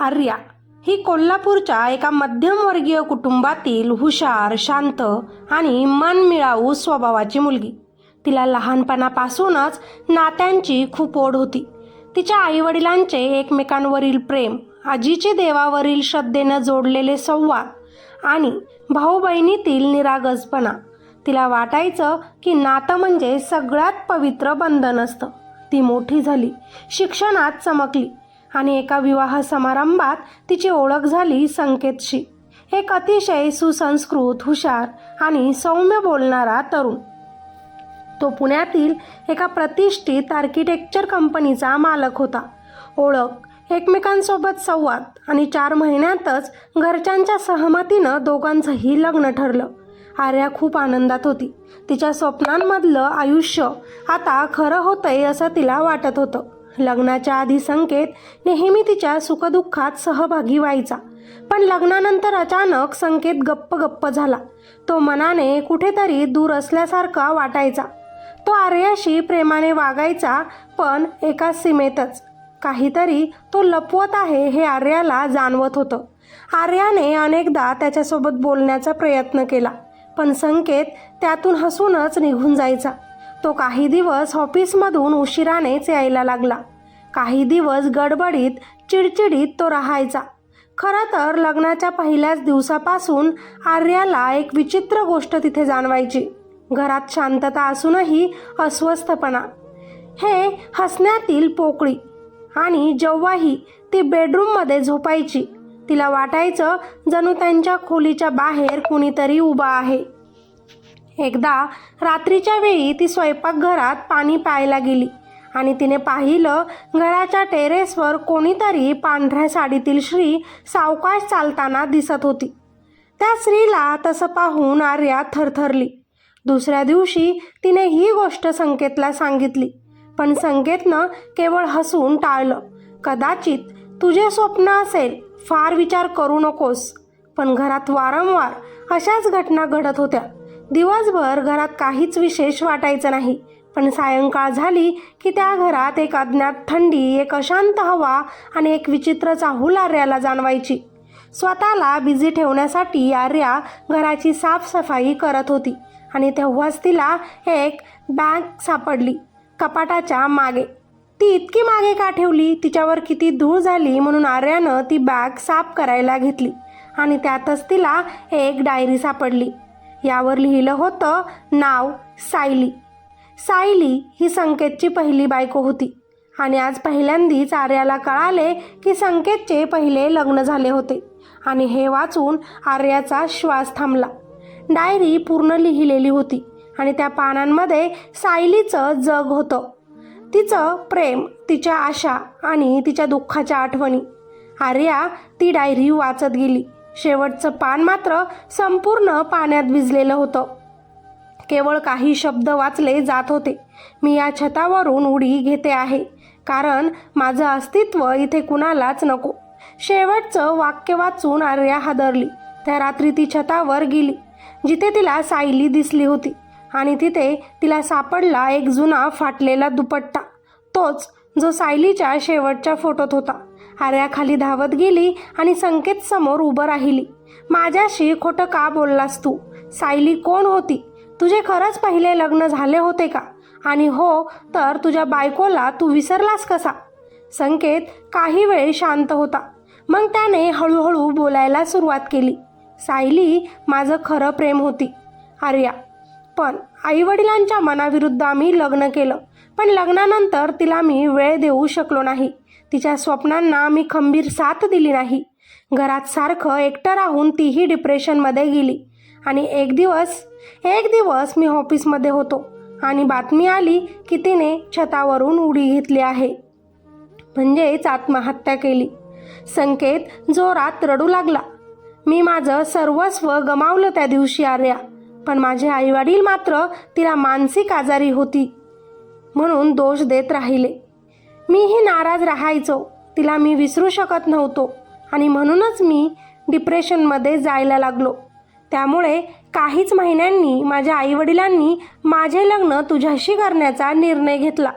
आर्या. ही कोल्हापूरच्या एका मध्यमवर्गीय कुटुंबातील हुशार शांत आणि मनमिळावू स्वभावाची मुलगी. तिला लहानपणापासूनच नात्यांची खूप ओढ होती. तिच्या आईवडिलांचे एकमेकांवरील प्रेम आजीचे देवावरील श्रद्धेनं जोडलेले संवाद आणि भाऊ बहिणीतील निरागसपणा. तिला वाटायचं की नातं म्हणजे सगळ्यात पवित्र बंधन असतं. ती मोठी झाली शिक्षणात चमकली. आणि एका विवाह समारंभात तिची ओळख झाली संकेतशी. एक अतिशय सुसंस्कृत हुशार आणि सौम्य बोलणारा तरुण. तो पुण्यातील एका प्रतिष्ठित आर्किटेक्चर कंपनीचा मालक होता. ओळख एकमेकांसोबत संवाद आणि चार महिन्यातच घरच्यांच्या सहमतीनं दोघांचंही लग्न ठरलं. आर्या खूप आनंदात होती. तिच्या स्वप्नांमधलं आयुष्य आता खरं होतंय असं तिला वाटत होतं. लग्नाच्या आधी संकेत नेहमी तिच्या सुखदुःखात सहभागी व्हायचा. पण लग्नानंतर अचानक संकेत गप्प गप्प झाला. तो मनाने कुठेतरी दूर असल्यासारखा वाटायचा. तो आर्याशी प्रेमाने वागायचा पण एका सीमेतच. काहीतरी तो लपवत आहे हे आर्याला जाणवत होतं. आर्याने अनेकदा त्याच्यासोबत बोलण्याचा प्रयत्न केला पण संकेत त्यातून हसूनच निघून जायचा. तो काही दिवस ऑफिसमधून उशिरानेच यायला लागला. काही दिवस गडबडीत चिडचिडीत तो राहायचा. खरं तर लग्नाच्या पहिल्याच दिवसापासून आर्याला एक विचित्र गोष्ट तिथे जाणवायची. घरात शांतता असूनही अस्वस्थपणा. हे हसण्यातील पोकळी. आणि जेव्हाही ती बेडरूममध्ये झोपायची तिला वाटायचं जणू त्यांच्या खोलीच्या बाहेर कुणीतरी उभा आहे. एकदा रात्रीच्या वेळी ती स्वयंपाकघरात पाणी प्यायला गेली आणि तिने पाहिलं घराच्या टेरेसवर कोणीतरी पांढऱ्या साडीतील श्री सावकाश चालताना दिसत होती. त्या स्त्रीला तसं पाहून आर्या थरथरली. दुसऱ्या दिवशी तिने ही गोष्ट संकेतला सांगितली पण संकेतनं केवळ हसून टाळलं. कदाचित तुझे स्वप्न असेल फार विचार करू नकोस पण घरात वारंवार अशाच घटना घडत होत्या. दिवसभर घरात काहीच विशेष वाटायचं नाही. पण सायंकाळ झाली की त्या घरात एक अज्ञात थंडी एक अशांत हवा आणि एक विचित्र चाहूल आर्याला जाणवायची. स्वतःला बिझी ठेवण्यासाठी आर्या घराची साफसफाई करत होती आणि तेव्हाच तिला एक बॅग सापडली कपाटाच्या मागे. ती इतकी मागे का ठेवली? तिच्यावर किती धूळ झाली? म्हणून आर्यानं ती बॅग साफ करायला घेतली आणि त्यातच तिला एक डायरी सापडली. यावर लिहिलं होतं नाव सायली. सायली ही संकेतची पहिली बायको होती आणि आज पहिल्यांदीच आर्याला कळाले की संकेतचे पहिले लग्न झाले होते आणि हे वाचून आर्याचा श्वास थांबला. डायरी पूर्ण लिहिलेली होती आणि त्या पानांमध्ये सायलीचं जग होतं. तिचं प्रेम तिच्या आशा आणि तिच्या दुःखाच्या आठवणी. आर्या ती डायरी वाचत गेली. शेवटचं पान मात्र संपूर्ण पाण्यात भिजलेलं होतं. केवळ काही शब्द वाचले जात होते. मी या छतावरून उडी घेते आहे. कारण माझं अस्तित्व इथे कुणालाच नको. शेवटचं वाक्य वाचून आर्या हादरली. त्या रात्री ती छतावर गेली जिथे तिला सायली दिसली होती आणि तिथे तिला सापडला एक जुना फाटलेला दुपट्टा. तोच जो सायलीच्या शेवटच्या फोटोत होता. आऱ्याखाली धावत गेली आणि संकेत समोर उभं राहिली. माझ्याशी खोटं का बोललास तू? सायली कोण होती? तुझे खरंच पहिले लग्न झाले होते का? आणि हो तर तुझ्या बायकोला तू विसरलास कसा? संकेत काही वेळ शांत होता. मग त्याने हळूहळू बोलायला सुरुवात केली. सायली माझं खरं प्रेम होती आर्या पण आईवडिलांच्या मनाविरुद्ध आम्ही लग्न केलं. पण लग्नानंतर तिला मी वेळ देऊ शकलो नाही. तिच्या स्वप्नांना मी खंबीर साथ दिली नाही. घरात सारखं एकटं राहून तीही डिप्रेशनमध्ये गेली. आणि एक दिवस एक दिवस मी ऑफिसमध्ये होतो आणि बातमी आली की तिने छतावरून उडी घेतली आहे. म्हणजेच आत्महत्या केली. संकेत जोरात रडू लागला. मी माझं सर्वस्व गमावलं त्या दिवशी आर्या पण माझे आईवडील मात्र तिला मानसिक आजारी होती म्हणून दोष देत राहिले. मीही नाराज राहायचो. तिला मी विसरू शकत नव्हतो आणि म्हणूनच मी डिप्रेशनमध्ये जायला लागलो. त्यामुळे काहीच महिन्यांनी माझ्या आईवडिलांनी माझे लग्न तुझ्याशी करण्याचा निर्णय घेतला.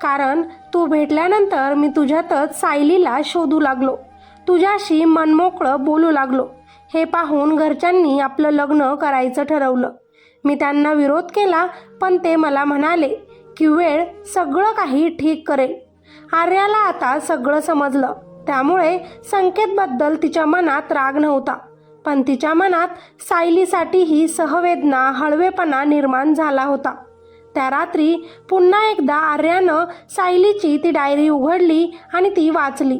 कारण तू भेटल्यानंतर मी तुझ्यातच सायलीला शोधू लागलो. तुझ्याशी मनमोकळं बोलू लागलो. हे पाहून घरच्यांनी आपलं लग्न करायचं ठरवलं. मी त्यांना विरोध केला पण ते मला म्हणाले की वेळ सगळं काही ठीक करेल. आर्याला आता सगळं समजलं. त्यामुळे संकेतबद्दल तिच्या मनात राग नव्हता. पण तिच्या मनात सायलीसाठीही सहवेदना हळवेपणा निर्माण झाला होता. त्या रात्री पुन्हा एकदा आर्यानं सायलीची ती डायरी उघडली आणि ती वाचली.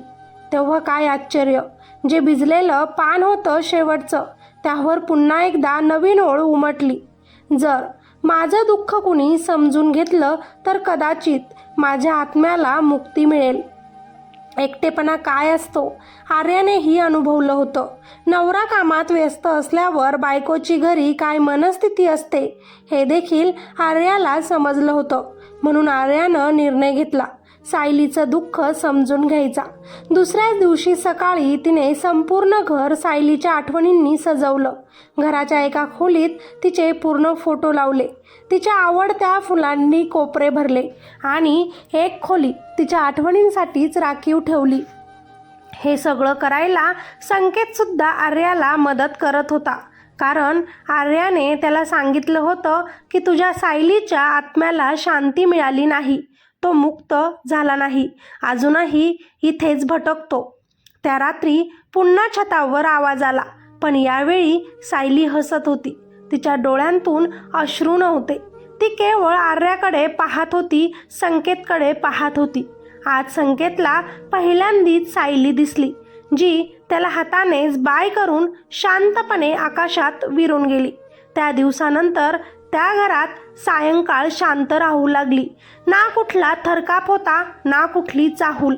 तेव्हा काय आश्चर्य! जे भिजलेलं पान होतं शेवटचं त्यावर पुन्हा एकदा नवीन ओळ उमटली. जर माझं दुःख कुणी समजून घेतलं तर कदाचित माझ्या आत्म्याला मुक्ती मिळेल. एकटेपणा काय असतो? आर्यानेही अनुभवलं होतं. नवरा कामात व्यस्त असल्यावर बायकोची घरी काय मनस्थिती असते हे देखील आर्याला समजलं होतं. म्हणून आर्यानं निर्णय घेतला. सायलीचं दुःख समजून घ्यायचा. दुसऱ्याच दिवशी सकाळी तिने संपूर्ण घर सायलीच्या आठवणींनी सजवलं. घराच्या एका खोलीत तिचे पूर्ण फोटो लावले. तिच्या आवडत्या फुलांनी कोपरे भरले आणि एक खोली तिच्या आठवणींसाठीच राखीव ठेवली. हे सगळं करायला संकेतसुद्धा आर्याला मदत करत होता. कारण आर्याने त्याला सांगितलं होतं की तुझ्या सायलीच्या आत्म्याला शांती मिळाली नाही. तो मुक्त झाला नाही. अजूनही इथेच भटकतो. त्या रात्री पुन्हा छतावर आवाज आला. पण यावेळी सायली हसत होती. तिच्या डोळ्यांतून अश्रू नव्हते. ती केवळ आर्याकडे पाहत होती संकेतकडे पाहत होती. आज संकेतला पहिल्यांदीच सायली दिसली जी त्याला हातानेच बाय करून शांतपणे आकाशात विरून गेली. त्या दिवसानंतर त्या घरात सायंकाळ शांत राहू लागली. ना कुठला थरकाप होता ना कुठली चाहूल.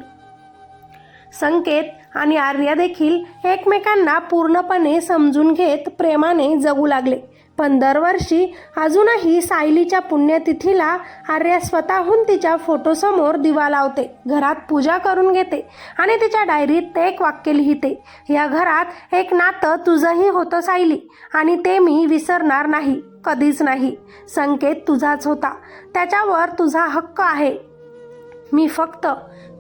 संकेत आणि आर्या देखील एकमेकांना पूर्णपणे समजून घेत प्रेमाने जगू लागले. पण दरवर्षी अजूनही सायलीच्या पुण्यतिथीला आर्या स्वतःहून तिच्या फोटोसमोर दिवा लावते. घरात पूजा करून घेते आणि तिच्या डायरीत ते एक वाक्य लिहिते. या घरात एक नातं तुझंही होतं सायली आणि ते मी विसरणार नाही कधीच नाही. संकेत तुझाच होता. त्याच्यावर तुझा हक्क आहे. मी फक्त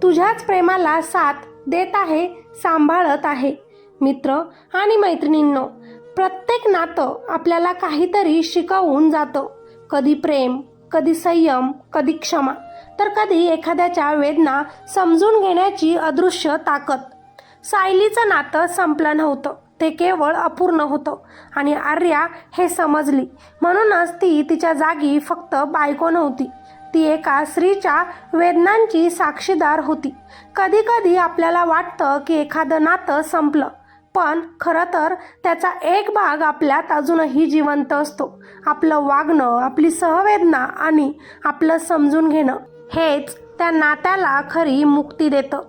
तुझ्याच प्रेमाला साथ देत आहे सांभाळत आहे. मित्र आणि मैत्रिणींनो प्रत्येक नातं आपल्याला काहीतरी शिकवून जातं. कधी प्रेम कधी संयम कधी क्षमा. तर कधी एखाद्याच्या वेदना समजून घेण्याची अदृश्य ताकद. सायलीचं नातं संपलं नव्हतं. ते केवळ अपूर्ण होतं. आणि आर्या हे समजली. म्हणूनच ती तिच्या जागी फक्त बायको नव्हती. ती एका स्त्रीच्या वेदनांची साक्षीदार होती. कधी कधी आपल्याला वाटतं की एखादं नातं संपलं. पण खरं तर त्याचा एक भाग आपल्यात अजूनही जिवंत असतो. आपलं वागणं आपली सहवेदना आणि आपलं समजून घेणं हेच त्या नात्याला खरी मुक्ती देतं.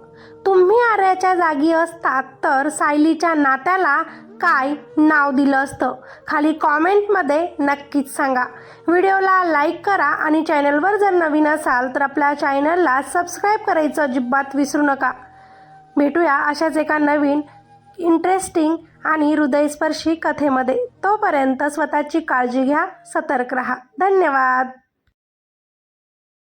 तुम्ही आर्याच्या जागी असतात तर सायलीच्या नात्याला काय नाव दिलं असतं? खाली कॉमेंटमध्ये नक्कीच सांगा. व्हिडिओला लाईक करा आणि चॅनलवर जर नवीन असाल तर आपल्या चॅनलला सबस्क्राईब करायचं अजिबात विसरू नका. भेटूया अशाच एका नवीन इंटरेस्टिंग आणि हृदयस्पर्शी कथेमध्ये तोपर्यंत स्वतःची काळजी घ्या सतर्क रहा. धन्यवाद.